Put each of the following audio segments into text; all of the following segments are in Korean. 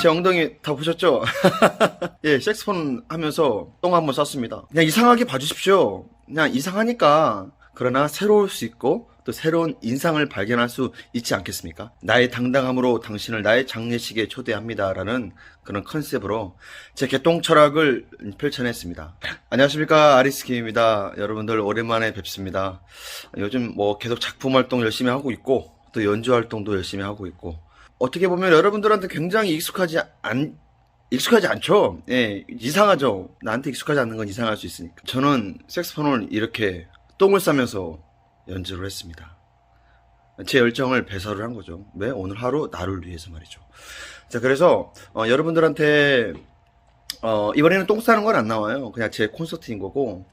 제 엉덩이 다 보셨죠? 예, 색스폰 하면서 똥 한번 쌌습니다. 그냥 이상하게 봐주십시오. 그냥 이상하니까 그러나 새로울 수 있고 또 새로운 인상을 발견할 수 있지 않겠습니까? 나의 당당함으로 당신을 나의 장례식에 초대합니다라는 그런 컨셉으로 제 개똥 철학을 펼쳐냈습니다. 안녕하십니까 아리스킴입니다. 여러분들 오랜만에 뵙습니다. 요즘 뭐 계속 작품 활동 열심히 하고 있고 또 연주 활동도 열심히 하고 있고 어떻게 보면 여러분들한테 굉장히 익숙하지 않 익숙하지 않죠. 예, 이상하죠. 나한테 익숙하지 않는 건 이상할 수 있으니까. 저는 색스폰을 이렇게 똥을 싸면서 연주를 했습니다. 제 열정을 배설을 한 거죠. 왜? 오늘 하루 나를 위해서 말이죠. 자, 그래서 어, 여러분들한테 어, 이번에는 똥 싸는 건 안 나와요. 그냥 제 콘서트인 거고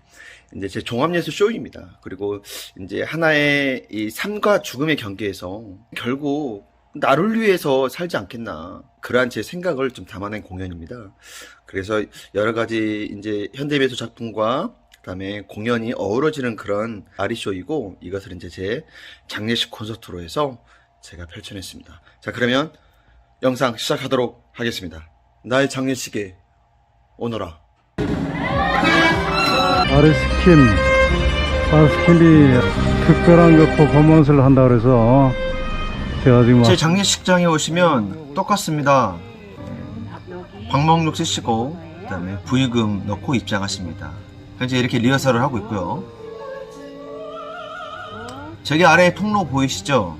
이제 제 종합예술 쇼입니다. 그리고 이제 하나의 이 삶과 죽음의 경계에서 결국 나를 위해서 살지 않겠나 그러한 제 생각을 좀 담아낸 공연입니다. 그래서 여러 가지 이제 현대미술 작품과 그다음에 공연이 어우러지는 그런 아리쇼이고 이것을 이제 제 장례식 콘서트로 해서 제가 펼쳐냈습니다. 자 그러면 영상 시작하도록 하겠습니다. 나의 장례식에 오너라. 아르스킴, 아르스킴이 특별한 그 퍼포먼스를 한다 그래서 제가 지금 제 장례식장에 오시면 똑같습니다. 방목록 쓰시고 그다음에 부의금 넣고 입장하십니다. 현재 이렇게 리허설을 하고 있고요. 저기 아래에 통로 보이시죠?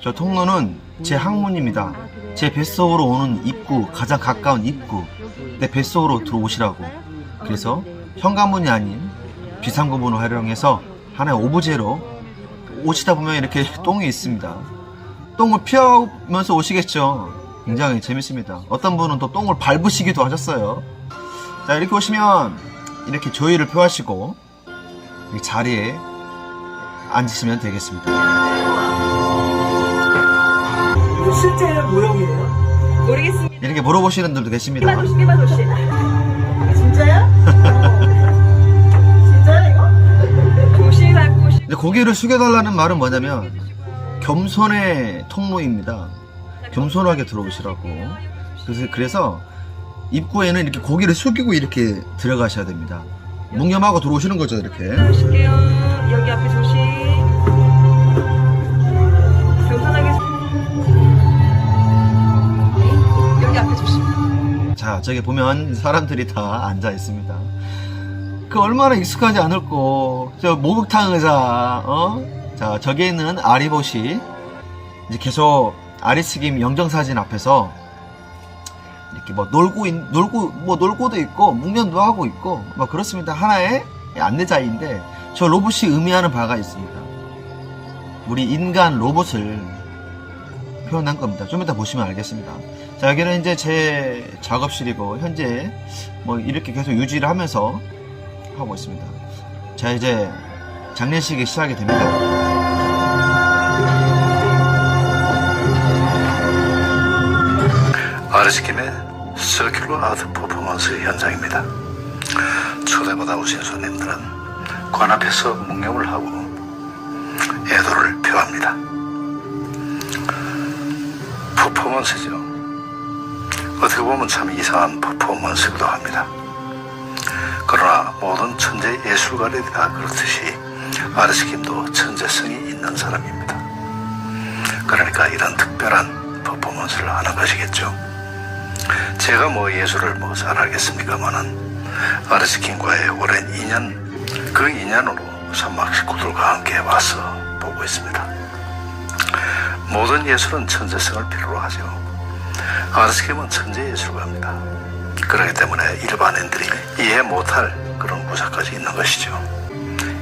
저 통로는 제 항문입니다. 제 뱃속으로 오는 입구, 가장 가까운 입구. 내 뱃속으로 들어오시라고. 그래서 현관문이 아닌 비상구문을 활용해서 하나의 오브제로 오시다 보면 이렇게 똥이 있습니다. 똥을 피하면서 오시겠죠. 굉장히 재밌습니다. 어떤 분은 또 똥을 밟으시기도 하셨어요. 자, 이렇게 오시면 이렇게 조의를 표하시고 이 자리에 앉으시면 되겠습니다. 이거 실제 모형이에요? 모르겠습니다. 이렇게 물어보시는 분들도 계십니다. 깨봐도시, 깨봐도시. 아, 진짜야? 진짜야 이거? 도시 밟고 싶 근데 고개를 숙여달라는 말은 뭐냐면 겸손의 통로입니다. 겸손하게 들어오시라고. 그래서, 그래서 입구에는 이렇게 고개를 숙이고 이렇게 들어가셔야 됩니다. 묵념하고 들어오시는 거죠, 이렇게. 보실게요. 여기 앞에 조심. 겸손하게. 네, 여기 앞에 조심. 자, 저기 보면 사람들이 다 앉아 있습니다. 그 얼마나 익숙하지 않을꼬. 저 목욕탕 의자, 어? 자, 저기에 있는 아리봇이 이제 계속 아리스김 영정사진 앞에서 이렇게 뭐 놀고, 있, 놀고, 뭐 놀고도 있고, 묵념도 하고 있고, 뭐 그렇습니다. 하나의 안내자인데, 저 로봇이 의미하는 바가 있습니다. 우리 인간 로봇을 표현한 겁니다. 좀 이따 보시면 알겠습니다. 자, 여기는 이제 제 작업실이고, 현재 뭐 이렇게 계속 유지를 하면서 하고 있습니다. 자, 이제 장례식이 시작이 됩니다. 아르시킴의 서큘러 아트 퍼포먼스 현장입니다. 초대받아 오신 손님들은 관 앞에서 묵념을 하고 애도를 표합니다. 퍼포먼스죠. 어떻게 보면 참 이상한 퍼포먼스기도 합니다. 그러나 모든 천재 예술가들이 다 그렇듯이 아르시킴도 천재성이 있는 사람입니다. 그러니까 이런 특별한 퍼포먼스를 하는 것이겠죠. 제가 뭐 예술을 뭐 잘하겠습니까마는 아르스킨과의 오랜 인연 그 인연으로 산막 식구들과 함께 와서 보고 있습니다. 모든 예술은 천재성을 필요로 하죠. 아르스킴은 천재 예술가입니다. 그렇기 때문에 일반인들이 이해 못할 그런 구사까지 있는 것이죠.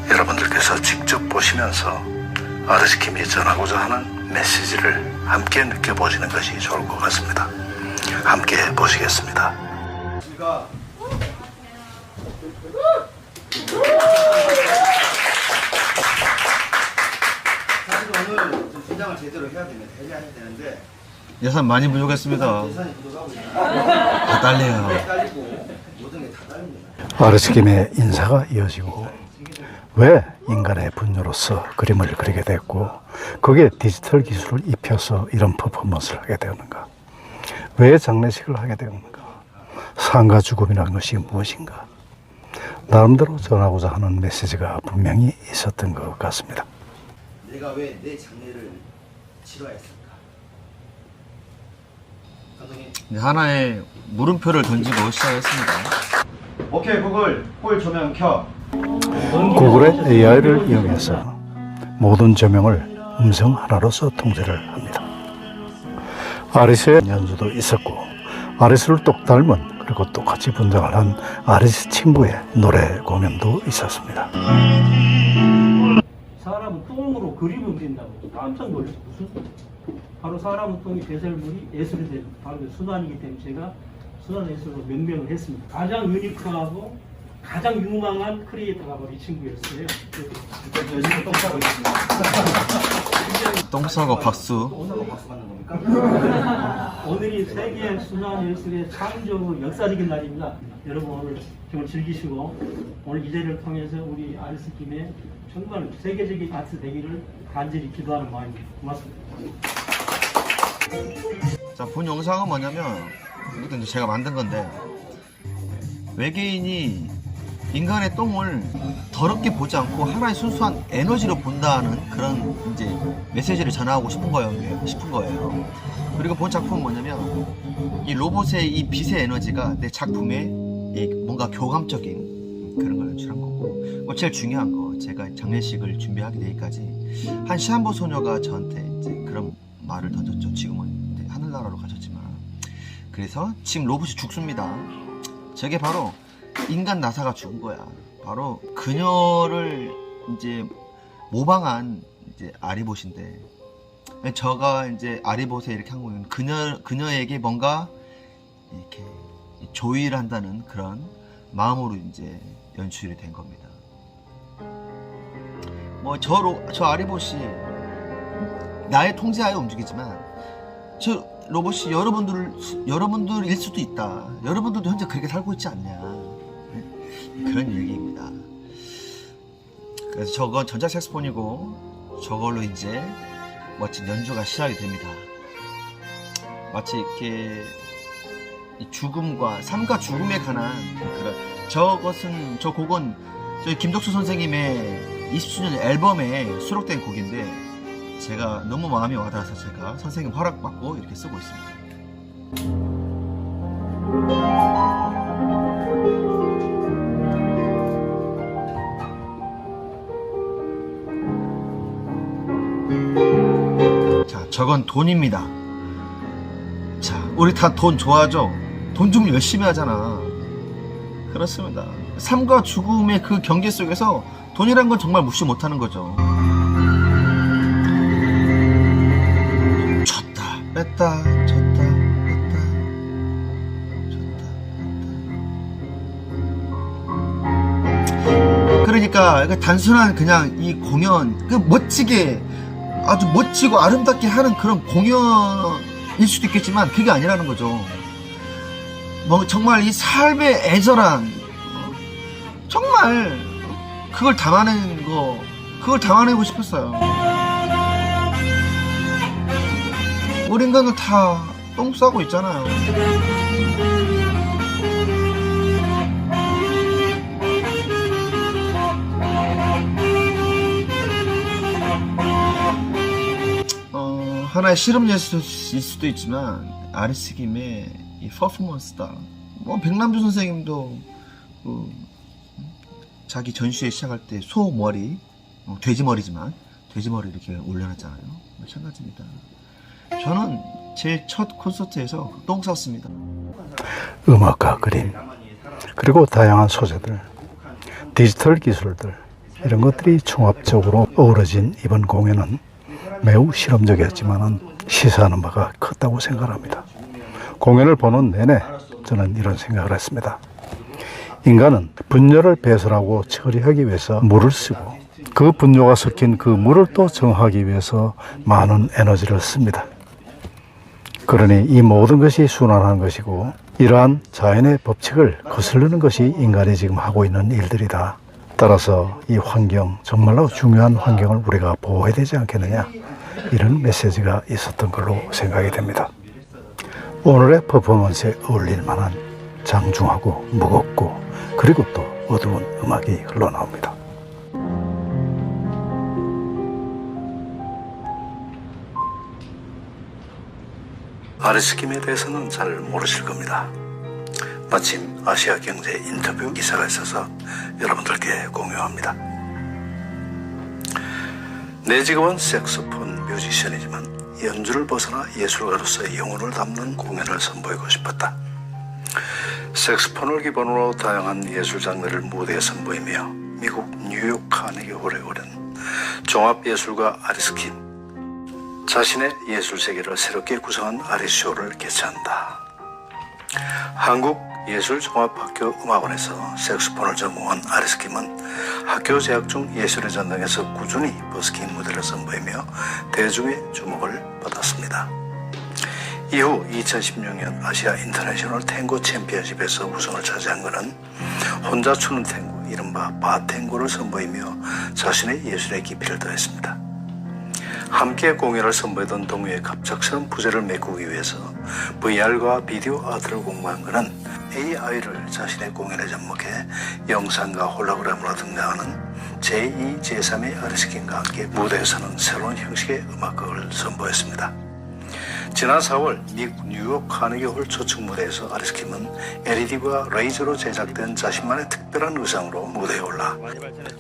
여러분들께서 직접 보시면서 아르스킴이 전하고자 하는 메시지를 함께 느껴보시는 것이 좋을 것 같습니다. 함께 보시겠습니다. 사실 오늘 분장을 제대로 해야 되는데, 해야 되는데, 예산 많이 부족했습니다. 예산이 부족하고 다 딸려요. 딸리고, 모든 게 다 딸립니다. 아르스킴의 인사가 이어지고 왜 인간의 분노로서 그림을 그리게 됐고 거기에 디지털 기술을 입혀서 이런 퍼포먼스를 하게 되는가 왜 장례식을 하게 된 건가? 상가 죽음이라는 것이 무엇인가? 나름대로 전하고자 하는 메시지가 분명히 있었던 것 같습니다. 내가 왜 내 장례를 치러했을까? 네, 하나의 물음표를 던지고 시작했습니다. 오케이 구글 홀 조명 켜. 구글의 AI를 이용해서 모든 조명을 음성 하나로서 통제를 합니다. 아리스의 연주도 있었고 아리스를 똑 닮은 그리고 똑같이 분장을 한 아리스 친구의 노래 공연도 있었습니다. 사람은 똥으로 그림을 그린다고 깜짝 놀랐어요. 무슨? 바로 사람은 똥이 배설물이 예술이 되는 바로 그 수단이기 때문에 제가 수단 예술로 명명을 했습니다. 가장 유니크하고 가장 유망한 크리에이터가 바로 이 친구였어요. 열심히 똥 싸고 있습니다. 똥 싸고 박수. 오늘이 세계 수단 예술의 창조 역사적인 날입니다. 여러분 오늘 정말 즐기시고 오늘 이 자리를 통해서 우리 아리스 김의 정말 세계적인 아트 되기를 간절히 기도하는 마음입니다. 고맙습니다. 자, 본 영상은 뭐냐면, 이것도 이제 제가 만든 건데, 외계인이 인간의 똥을 더럽게 보지 않고 하나의 순수한 에너지로 본다는 그런 이제 메시지를 전하고 싶은 거예요. 싶은 거예요. 그리고 본 작품은 뭐냐면, 이 로봇의 이 빛의 에너지가 내 작품에 이 뭔가 교감적인 그런 걸 연출한 거고, 뭐 제일 중요한 거, 제가 장례식을 준비하게 되기까지 한 시한부 소녀가 저한테 이제 그런 말을 던졌죠. 지금은 하늘나라로 가셨지만. 그래서 지금 로봇이 죽습니다. 저게 바로 인간 나사가 죽은 거야. 바로 그녀를 이제 모방한 이제 아리봇인데 저가 이제 아리봇에 이렇게 한 거는 그녀 그녀에게 뭔가 이렇게 조의를 한다는 그런 마음으로 이제 연출이 된 겁니다. 뭐저 저 아리봇이 나의 통제하에 움직이지만 저 로봇이 여러분들 여러분들일 수도 있다. 여러분들도 현재 그렇게 살고 있지 않냐. 네? 그런 얘기입니다. 그래서 저건 전자 색스폰이고 저걸로 이제 멋진 연주가 시작이 됩니다. 마치 이렇게 이 죽음과 삶과 죽음에 관한 그런 저것은 저 곡은 저희 김덕수 선생님의 20주년 앨범에 수록된 곡인데 제가 너무 마음이 와닿아서 제가 선생님 허락받고 이렇게 쓰고 있습니다. 저건 돈입니다. 자, 우리 다 돈 좋아하죠? 돈 좀 열심히 하잖아. 그렇습니다. 삶과 죽음의 그 경계 속에서 돈이란 건 정말 무시 못하는 거죠. 줬다 뺐다 줬다 뺐다 줬다 뺐다 그러니까 단순한 그냥 이 공연 그 멋지게 아주 멋지고 아름답게 하는 그런 공연일 수도 있겠지만 그게 아니라는 거죠 뭐 정말 이 삶의 애절한 어, 정말 그걸 담아낸 거 그걸 담아내고 싶었어요 우리 인간들 다똥 싸고 있잖아요. 하나의 실험 예술일 수도 있지만 아리스 김의 이 퍼포먼스다. 뭐 백남주 선생님도 그 자기 전시회 시작할 때 소 머리, 어, 돼지 머리지만 돼지 머리 이렇게 올려놨잖아요. 마찬가지입니다. 저는 제 첫 콘서트에서 똥 쌌습니다. 음악과 그림, 그리고 다양한 소재들, 디지털 기술들, 이런 것들이 종합적으로 어우러진 이번 공연은 매우 실험적이었지만 시사하는 바가 컸다고 생각합니다. 공연을 보는 내내 저는 이런 생각을 했습니다. 인간은 분뇨를 배설하고 처리하기 위해서 물을 쓰고 그 분뇨가 섞인 그 물을 또 정하기 위해서 많은 에너지를 씁니다. 그러니 이 모든 것이 순환하는 것이고 이러한 자연의 법칙을 거스르는 것이 인간이 지금 하고 있는 일들이다. 따라서 이 환경 정말로 중요한 환경을 우리가 보호해야 되지 않겠느냐 이런 메시지가 있었던 걸로 생각이 됩니다. 오늘의 퍼포먼스에 어울릴 만한 장중하고 무겁고 그리고 또 어두운 음악이 흘러나옵니다. 아리스킴에 대해서는 잘 모르실 겁니다. 마침 아시아 경제 인터뷰 기사가 있어서 여러분들께 공유합니다. 내 직업은 색소폰 뮤지션이지만 연주를 벗어나 예술가로서의 영혼을 담는 공연을 선보이고 싶었다. 색소폰을 기본으로 다양한 예술 장르를 무대에 선보이며 미국 뉴욕 카네기 홀에 오른 종합예술가 아리스킴 자신의 예술 세계를 새롭게 구성한 아리쇼를 개최한다. 한국 예술종합학교 음악원에서 색소폰을 전공한 아리스킴은 학교 재학 중 예술의 전당에서 꾸준히 버스킹 무대를 선보이며 대중의 주목을 받았습니다. 이후 2016년 아시아 인터내셔널 탱고 챔피언십에서 우승을 차지한 그는 혼자 추는 탱고 이른바 바탱고를 선보이며 자신의 예술의 깊이를 더했습니다. 함께 공연을 선보이던 동료의 갑작스런 부재를 메꾸기 위해서 VR과 비디오 아트를 공부한 그는 AI를 자신의 공연에 접목해 영상과 홀로그램으로 등장하는 제2, 제3의 아리스킨과 함께 무대에서는 새로운 형식의 음악극을 선보였습니다. 지난 4월 미국 뉴욕 카네기 홀 초축 무대에서 아리스킴은 LED와 레이저로 제작된 자신만의 특별한 의상으로 무대에 올라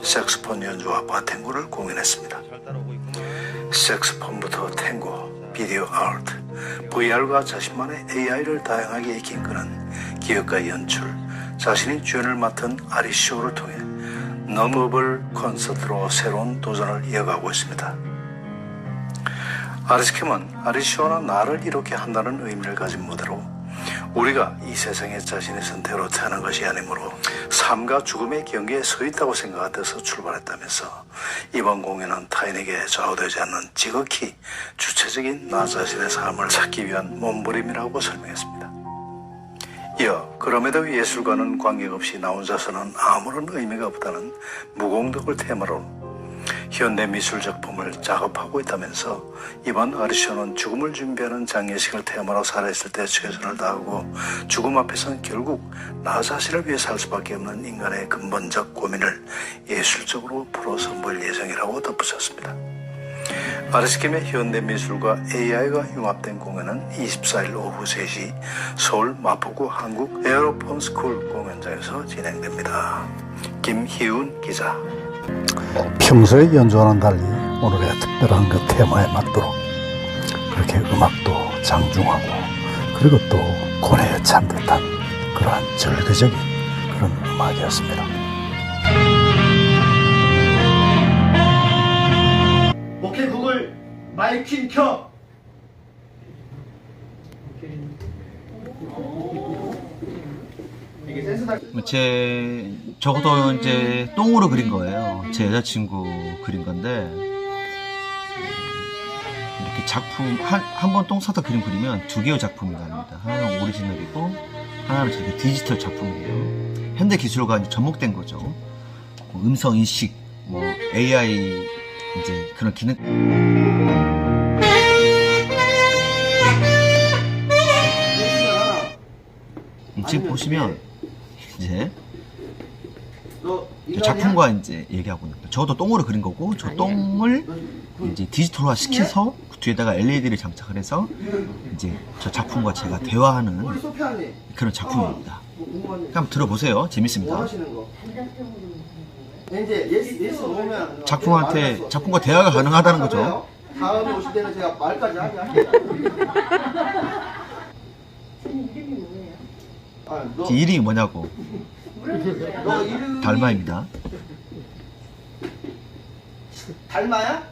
색스폰 연주와 바텐고를 공연했습니다. 색스폰부터 탱고, 비디오 아트, VR과 자신만의 AI를 다양하게 익힌 그는 기획과 연출, 자신이 주연을 맡은 아리쇼를 통해 너무블 콘서트로 새로운 도전을 이어가고 있습니다. 아리스킴은 아리쇼나 나를 이렇게 한다는 의미를 가진 무대로 우리가 이 세상에 자신의 선택으로 태어난 것이 아니므로 삶과 죽음의 경계에 서 있다고 생각하면서 출발했다면서 이번 공연은 타인에게 좌우되지 않는 지극히 주체적인 나 자신의 삶을 찾기 위한 몸부림이라고 설명했습니다. 이어 그럼에도 예술과는 관계없이 나 혼자서는 아무런 의미가 없다는 무공덕을 테마로 현대 미술 작품을 작업하고 있다면서 이번 아리쇼는 죽음을 준비하는 장례식을 테마로 살아있을 때 최선을 다하고 죽음 앞에서는 결국 나 자신을 위해 살 수밖에 없는 인간의 근본적 고민을 예술적으로 풀어 선보일 예정이라고 덧붙였습니다. 아리스킴의 현대미술과 AI가 융합된 공연은 24일 오후 3시 서울 마포구 한국 에어로폰 스쿨 공연장에서 진행됩니다. 김희운 기자 평소에 연주와는 달리 오늘의 특별한 그 테마에 맞도록 그렇게 음악도 장중하고 그리고 또 고뇌에 찬 듯한 그러한 절대적인 그런 음악이었습니다. 오케이 구글 마이킹 켜. 이게 센스다. 제 저것도 이제 똥으로 그린 거예요. 제 여자친구 그린 건데 음, 이렇게 작품 한번똥 싸다 그림 그리면 두 개의 작품이 나옵니다. 하나는 오리지널이고 하나는 저게 디지털 작품이에요. 현대 기술과 이제 접목된 거죠. 뭐 음성 인식, 뭐 AI 이제 그런 기능. 음, 지금 보시면 이제 작품과 이제 얘기하고 있는 거예요. 저것도 똥으로 그린 거고 저 똥을 이제 디지털화 시켜서 그 뒤에다가 LED를 장착을 해서 이제 저 작품과 제가 대화하는 그런 작품입니다. 뭐 궁금한 한번 들어보세요. 재밌습니다. 오면 작품한테 작품과 대화가 가능하다는 거죠. 다음에 오실 때는 제가 말까지 하게 할게요. 아, 이름이 뭐냐고 너 이름 달마입니다. 달마야?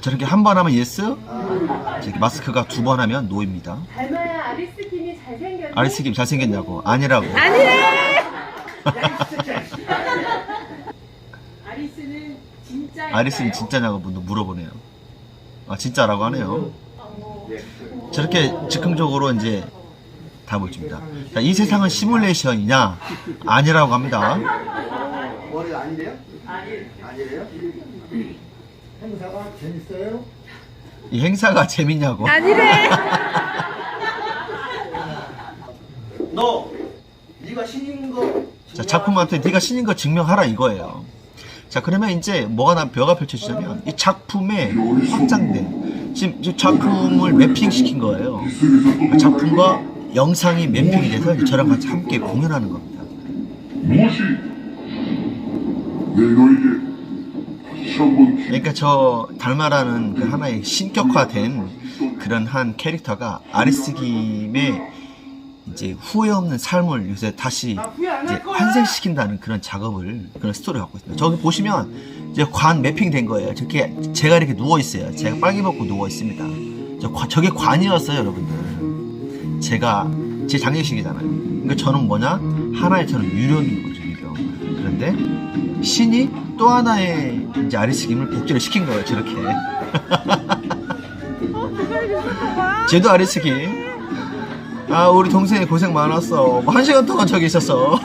저렇게 한 번 하면 예스, 아, 마스크가 두 번 하면 노입니다. 닮아야 아리스 김이 잘생겼네. 아리스 김 잘생겼냐고 아니라고. 아리스는 진짜. 아리스는 진짜냐고 물어보네요. 아 진짜라고 하네요. 저렇게 즉흥적으로 이제 다물입니다 이 세상은 시뮬레이션이냐? 아니라고 합니다. 머리 아니래요? 아니래요? 행사가 재밌어요? 이 행사가 재밌냐고? 아니래. 너 네가 신인 거. 자 작품한테 네가 신인 거 증명하라 이거예요. 자 그러면 이제 뭐가 난 벼가 펼쳐지냐면 이 작품의 확장된 지금 작품을 매핑시킨 거예요. 그 작품과 영상이 매핑이 돼서 저랑 같이 함께 공연하는 겁니다. 그러니까 저 달마라는 그 하나의 신격화된 그런 한 캐릭터가 아리스김의 이제 후회 없는 삶을 요새 다시 이제 환생시킨다는 그런 작업을 그런 스토리를 갖고 있습니다. 저기 보시면 이제 관 매핑된 거예요. 저게 제가 이렇게 누워 있어요. 제가 빨개 벗고 누워 있습니다. 저 관- 저게 관이었어요, 여러분들. 제가 제 장례식이잖아요. 그러니까 저는 뭐냐 하나의 저는 유령인 거죠, 유령. 그런데 신이 또 하나의 이제 아리스김을 복제를 시킨 거예요, 저렇게. 쟤도 아리스김. 아, 우리 동생이 고생 많았어. 뭐 한 시간 동안 저기 있었어.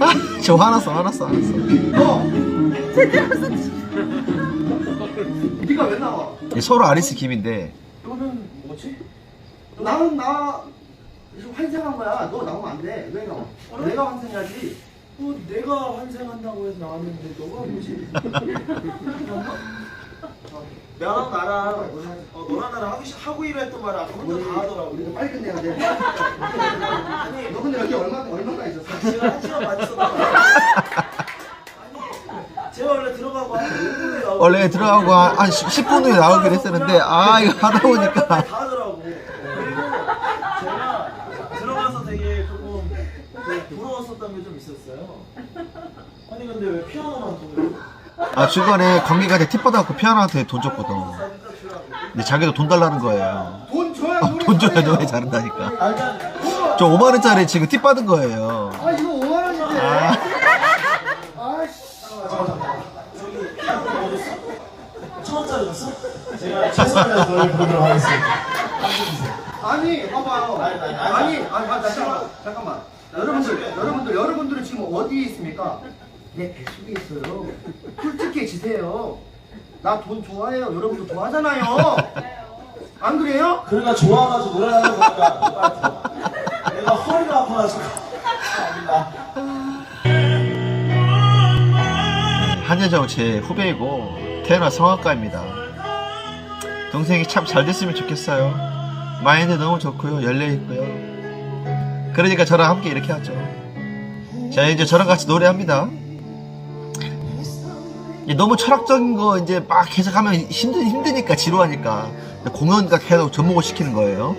아, 저 화났어, 화났어, 화났어. 네가 왜 나와? 예, 서로 아리스김인데? 나는 나 환생한 거야. 너 나오면 안 돼. 왜 나와? 내가 환생해야지. 뭐 내가 환생한다고 해서 나왔는데 너가 뭐지? 나랑 나랑 어, 너랑 나랑 하기 시- 하고 일을 했던 말을 아까 혼자 다 하더라고. 우리도 빨리 끝내야 돼. 아니 너 근데 여기 얼마 얼마나 있었어? 제가 한 시간 반 있었나 봐요. 아니 제가 원래 들어가고 한 5분에 나오고 원래 들어가고 한, 한 10분 후에 나오기로 했었는데, 아, 이거 하다 보니까. 다 하더라고. 그리고 제가 들어가서 되게 조금 네, 부러웠었던 게 좀 있었어요. 아니 근데 왜 피아노만 돈을 아, 중간에 관객한테 팁 받아갖고 피아노한테 돈 줬거든. 근데 자기도 돈 달라는 거예요. 돈 줘야 어, 노래 돈 줘야. 노래 잘한다니까. 아 일단 저 5만원짜리 지금 팁 받은 거예요. 아 이거 5만 원인데. 아. 아씨. 저기 피아노 어딨어? 천 원짜리 줬어? 제가 최선을 너를 보도록 하겠습니다. 아니 봐봐요. 아니, 아니, 아니 아니. 아니 아니 잠깐만 잠깐만. 여러분들 여러분들 여러분들은 지금 어디에 있습니까? 내 뱃속에 있어요. 솔직해지세요. 나 돈 좋아해요. 여러분도 좋아하잖아요. 안 그래요? 그러니까 좋아가지고 노래하는 거니까 내가 허리가 아파가지고 한예정 제 후배이고 태어나 성악가입니다. 동생이 참 잘 됐으면 좋겠어요. 마인드 너무 좋고요. 열려 있고요. 그러니까 저랑 함께 이렇게 하죠. 자 이제 저랑 같이 노래합니다. 너무 철학적인 거 이제 막 계속 하면 힘드, 힘드니까 지루하니까 공연가 계속 접목을 시키는 거예요.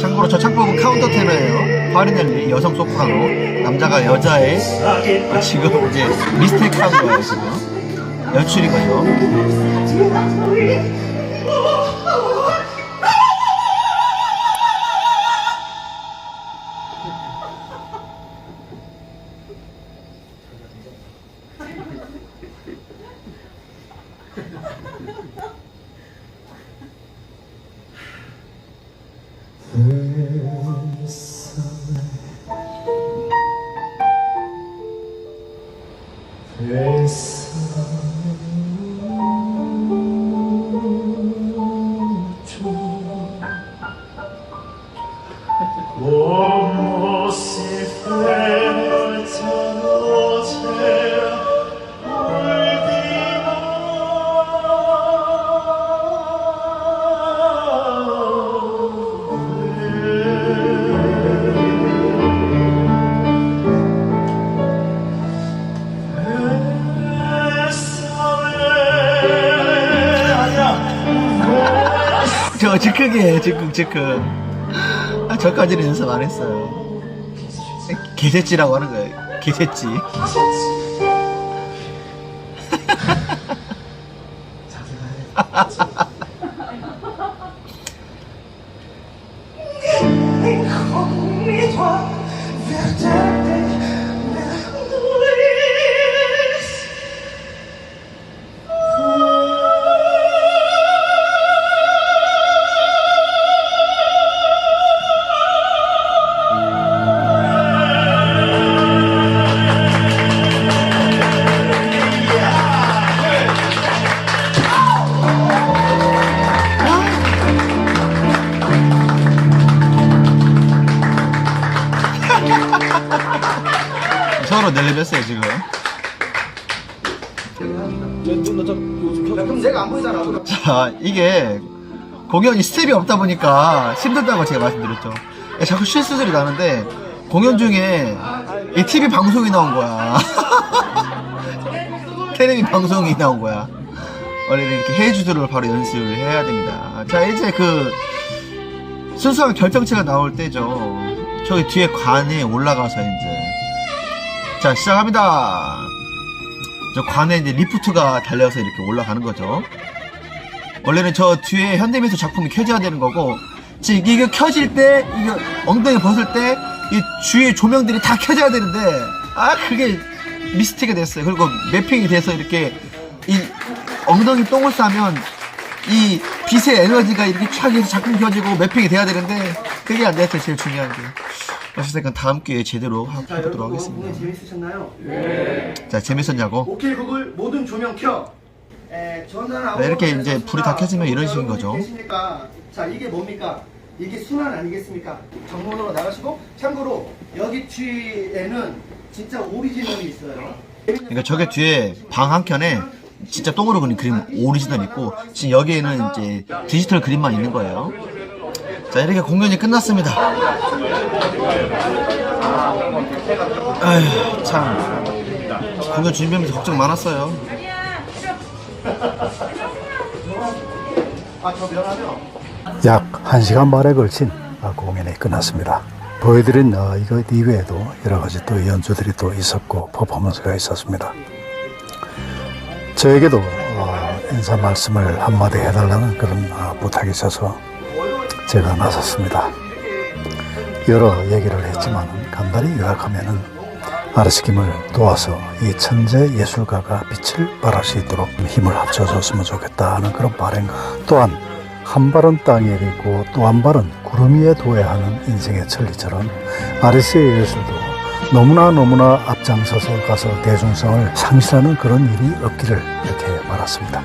참고로 저 창법은 카운터 테너예요. 파리넬리 여성 소프라노 남자가 여자의 어, 지금 이제 미스테이크 한 거예요 지금 연출인 거죠. 저 즉흥이에요 즉흥 즉흥. 아, 저까지는 연습 안 했어요. 개새찌라고 하는 거예요. 개새찌 공연이 스텝이 없다 보니까 힘들다고 제가 말씀드렸죠. 자꾸 실수들이 나는데 공연 중에 이 TV 방송이 나온 거야. 텔레비 방송이 나온 거야. 원래는 이렇게 해주들을 바로 연습을 해야 됩니다. 자 이제 그 순수한 결정체가 나올 때죠. 저기 뒤에 관에 올라가서 이제 자 시작합니다. 저 관에 이제 리프트가 달려서 이렇게 올라가는 거죠. 원래는 저 뒤에 현대미술 작품이 켜져야 되는 거고 지금 이게 켜질 때 이게 엉덩이 벗을 때 이 주위에 조명들이 다 켜져야 되는데 아 그게 미스테이크가 됐어요. 그리고 매핑이 돼서 이렇게 이 엉덩이 똥을 싸면 이 빛의 에너지가 이렇게 촥 해서 작품 켜지고 매핑이 돼야 되는데 그게 안 됐어요. 제일 중요한 게. 어쨌든 다음 기회에 제대로 하- 자, 해보도록 여러분 하겠습니다. 재밌으셨나요? 자 재밌었냐고? 오케이 구글 모든 조명 켜. 에, 전화는 네, 이렇게 이제. 불이 다 켜지면 이런 식인 거죠. 계시니까 자 이게 뭡니까? 이게 순환 아니겠습니까? 정문으로 나가시고 참고로 여기 뒤에는 진짜 오리지널이 있어요. 그러니까 저게 뒤에 방 한 켠에 진짜 똥으로 그린 그림 오리지널 있고 지금 여기에는 이제 디지털 그림만 있는 거예요. 자 이렇게 공연이 끝났습니다. 아휴 참 공연 준비하면서 걱정 많았어요. 약 1시간 반에 걸친 아, 공연이 끝났습니다. 보여드린 어, 이것 이외에도 여러 가지 또 연주들이 또 있었고 퍼포먼스가 있었습니다. 저에게도 어, 인사 말씀을 한마디 해달라는 그런 어, 부탁이 있어서 제가 나섰습니다. 여러 얘기를 했지만 간단히 요약하면은 아르스킴을 도와서 이 천재 예술가가 빛을 발할 수 있도록 힘을 합쳐줬으면 좋겠다 하는 그런 바램과 또한 한 발은 땅에 내리고 또 한 발은 구름 위에 둬야 하는 인생의 천리처럼 아리스의 예술도 너무나 너무나 앞장서서 가서 대중성을 상실하는 그런 일이 없기를 이렇게 말았습니다.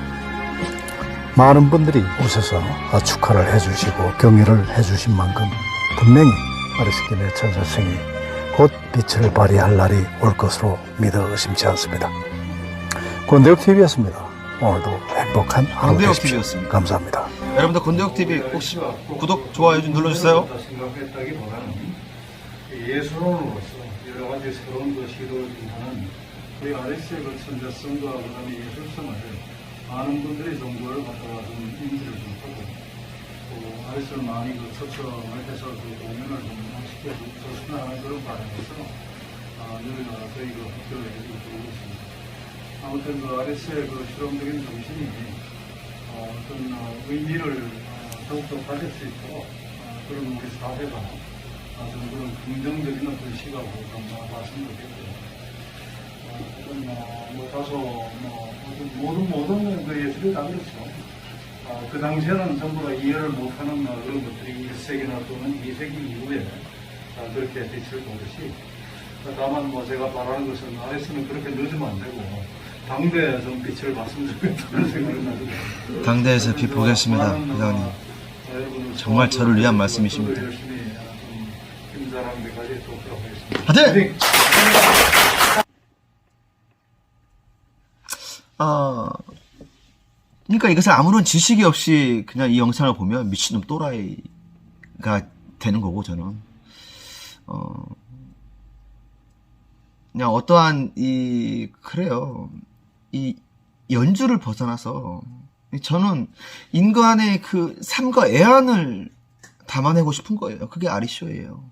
많은 분들이 오셔서 축하를 해주시고 경의를 해주신 만큼 분명히 아리스킴의 천사성이 곧 빛을 발휘할 날이 올 것으로 믿어 의심치 않습니다. 권대욱 TV였습니다. 오늘도 행복한 하루 되십시오. TV였습니다. 감사합니다. 여러분들 곤대역 TV 혹시 구독 좋아요 좀 눌러주세요. 예술원으로서 여러 가지 새로운 그 시도를 좀 하는 그 천재성과 그다음에 예술성을 많은 분들이 정보를 갖다가 좀 인지를 좀 하고 또 아레스를 많이 그 초청을 해서 그 공연을 좀 시켜줬으면 하는 그런 바람에서 아, 늘 저희 그 학교에 해주고 있습니다. 아무튼 그 아레스의 그 실험적인 정신이 어, 어떤 어, 의미를 어, 더욱더 가질 수 있도록 어, 그런 우리 사회가 어, 좀 그런 긍정적인 어떤 시각으로 좀. 어, 어떤 어, 뭐 다소 뭐 어떤 모든 모든 그 예술이 다 그렇죠. 어, 그 당시에는 전부 다 이해를 못하는 어, 그런 것들이 1세기나 또는 2세기 이후에 어, 그렇게 빛을 보듯이 어, 다만 뭐 제가 바라는 것은 아레스는 그렇게 늦으면 안 되고 당대에 좀 빛을 봤으면 좋겠다는 생각을 가지고 당대에서 빛 보겠습니다, 회장님. 정말 저를 위한 말씀이십니다. 하겠습니다. 파이팅! 아, 그러니까 이것을 아무런 지식이 없이 그냥 이 영상을 보면 미친놈 또라이가 되는 거고 저는 어 그냥 어떠한 이 그래요 이 연주를 벗어나서 저는 인간의 그 삶과 애환을 담아내고 싶은 거예요. 그게 아리쇼예요.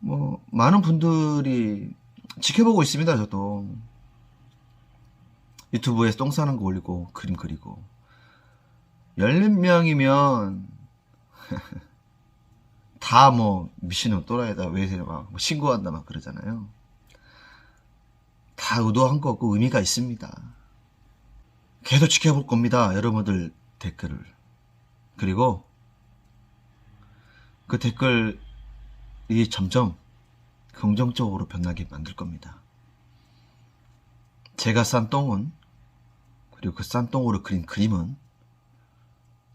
뭐 많은 분들이 지켜보고 있습니다. 저도 유튜브에 똥 싸는 거 올리고 그림 그리고 10명이면 다 뭐 미친놈 또라이다 왜 이래 막 신고한다 막 그러잖아요. 다 의도한 거고 의미가 있습니다. 계속 지켜볼 겁니다. 여러분들 댓글을. 그리고 그 댓글이 점점 긍정적으로 변하게 만들 겁니다. 제가 싼 똥은 그리고 그 싼 똥으로 그린 그림은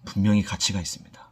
분명히 가치가 있습니다.